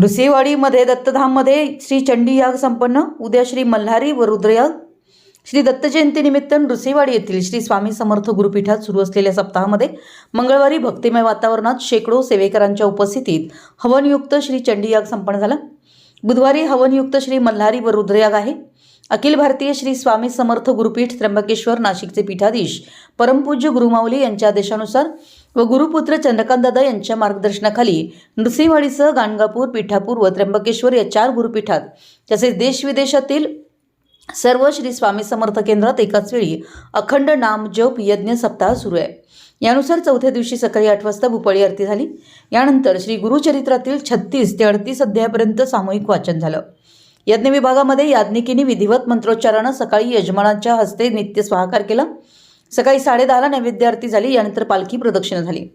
रुसेवाडीमध्ये दत्तधाममध्ये श्री चंडी याग संपन्न उद्या श्री मल्हारी व रुद्रयाग. श्री दत्त जयंतीनिमित्त नृसिंहवाडी येथील श्री स्वामी समर्थ गुरुपीठात सुरू असलेल्या सप्ताहामध्ये मंगळवारी भक्तिमय वातावरणात शेकडो सेवेकरांच्या उपस्थितीत हवनयुक्त श्री चंडी याग संपन्न झाला. बुधवारी हवनयुक्त श्री मल्हारी व रुद्रयाग आहे. अखिल भारतीय श्री स्वामी समर्थ गुरुपीठ त्र्यंबकेश्वर नाशिकचे पीठाधीश परमपूज्य गुरुमाऊली यांच्या आदेशानुसार व गुरुपुत्र चंद्रकांतदादा यांच्या मार्गदर्शनाखाली नृसिंहवाडीसह गाणगापूर पिठापूर व त्र्यंबकेश्वर या चार गुरुपीठात तसेच देशविदेशातील सर्व श्री स्वामी समर्थ केंद्रात एकाच वेळी अखंड नाम जप यज्ञ सप्ताह सुरू आहे. यानुसार चौथ्या दिवशी सकाळी आठ वाजता भूपाळी आरती झाली. यानंतर श्री गुरुचरित्रातील छत्तीस ते अडतीस अध्यायापर्यंत सामूहिक वाचन झालं. यज्ञ विभागामध्ये याज्ञिकीने विधिवत मंत्रोच्चारानं सकाळी यजमानांच्या हस्ते नित्य स्वाहाकार केला. सकाळी साडेदहाला नैवेद्य आरती झाली यानंतर पालखी प्रदक्षिणा झाली.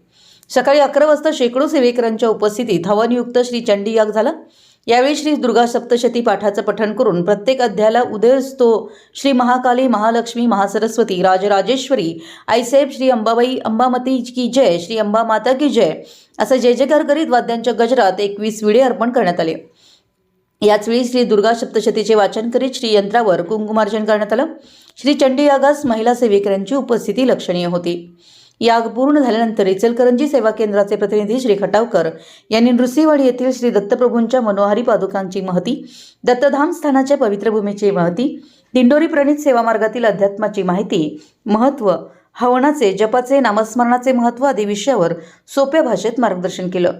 सकाळी अकरा वाजता शेकडो सेवेकरांच्या उपस्थितीत हवनयुक्त श्री चंडी याग झाला. यावेळी श्री दुर्गा सप्तशती पाठाचं पठण करून प्रत्येक अध्यायाला उदयस्तो श्री महाकाली महालक्ष्मी महासरस्वती राजराजेश्वरी आईसाहेब श्री अंबाबाई अंबामती की जय श्री अंबा माता की जय असं जय जयकार करीत वाद्यांच्या गजरात एकवीस विडे अर्पण करण्यात आले. याचवेळी श्री दुर्गा सप्तशतीचे वाचन करीत श्री यंत्रावर कुंकुमार्जन करण्यात आलं. श्री चंडी यागास महिला सेविकांची उपस्थिती लक्षणीय होती. याग पूर्ण झाल्यानंतर इचलकरंजी सेवा केंद्राचे प्रतिनिधी श्री खटावकर यांनी नृसिंहवाडी येथील श्री दत्तप्रभूंच्या मनोहारी पादुकांची महती दत्तधाम स्थानाच्या पवित्र भूमीची महती दिंडोरी प्रणित सेवा मार्गातील अध्यात्माची माहिती महत्त्व हवनाचे जपाचे नामस्मरणाचे महत्त्व आदी विषयावर सोप्या भाषेत मार्गदर्शन केलं.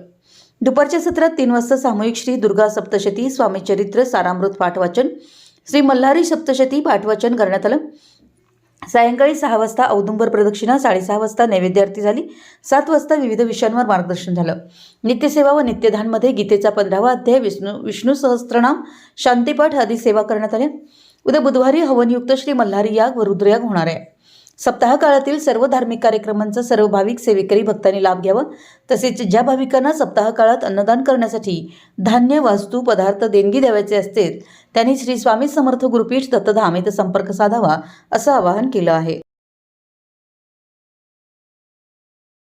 दुपारच्या सत्रात तीन वाजता सामूहिक श्री दुर्गा सप्तशती स्वामी चरित्र सारामृत पाठवाचन श्री मल्हारी सप्तशती पाठवाचन करण्यात आलं. सायंकाळी सहा वाजता औदुंबर प्रदक्षिणा साडेसहा वाजता नैवेद्य आरती झाली सात वाजता विविध विषयांवर मार्गदर्शन झालं. नित्यसेवा व नित्यधानमध्ये गीतेचा पंधरावा अध्याय विष्णू विष्णू सहस्त्रनाम शांतीपाठ आदी सेवा करण्यात आल्या. उद्या बुधवारी हवनयुक्त श्री मल्हारी याग व रुद्रयाग होणार आहे. सप्ताह काळातील सर्व धार्मिक कार्यक्रमांचा सर्व भाविक सेवेकरी भक्तांनी लाभ घ्यावा. तसेच ज्या भाविकांना सप्ताह काळात अन्नदान करण्यासाठी धान्य वास्तू पदार्थ देणगी द्यावायचे असते त्यांनी श्री स्वामी समर्थ गुरुपीठ दत्तधाम येथे संपर्क साधावा असं आवाहन केलं आहे.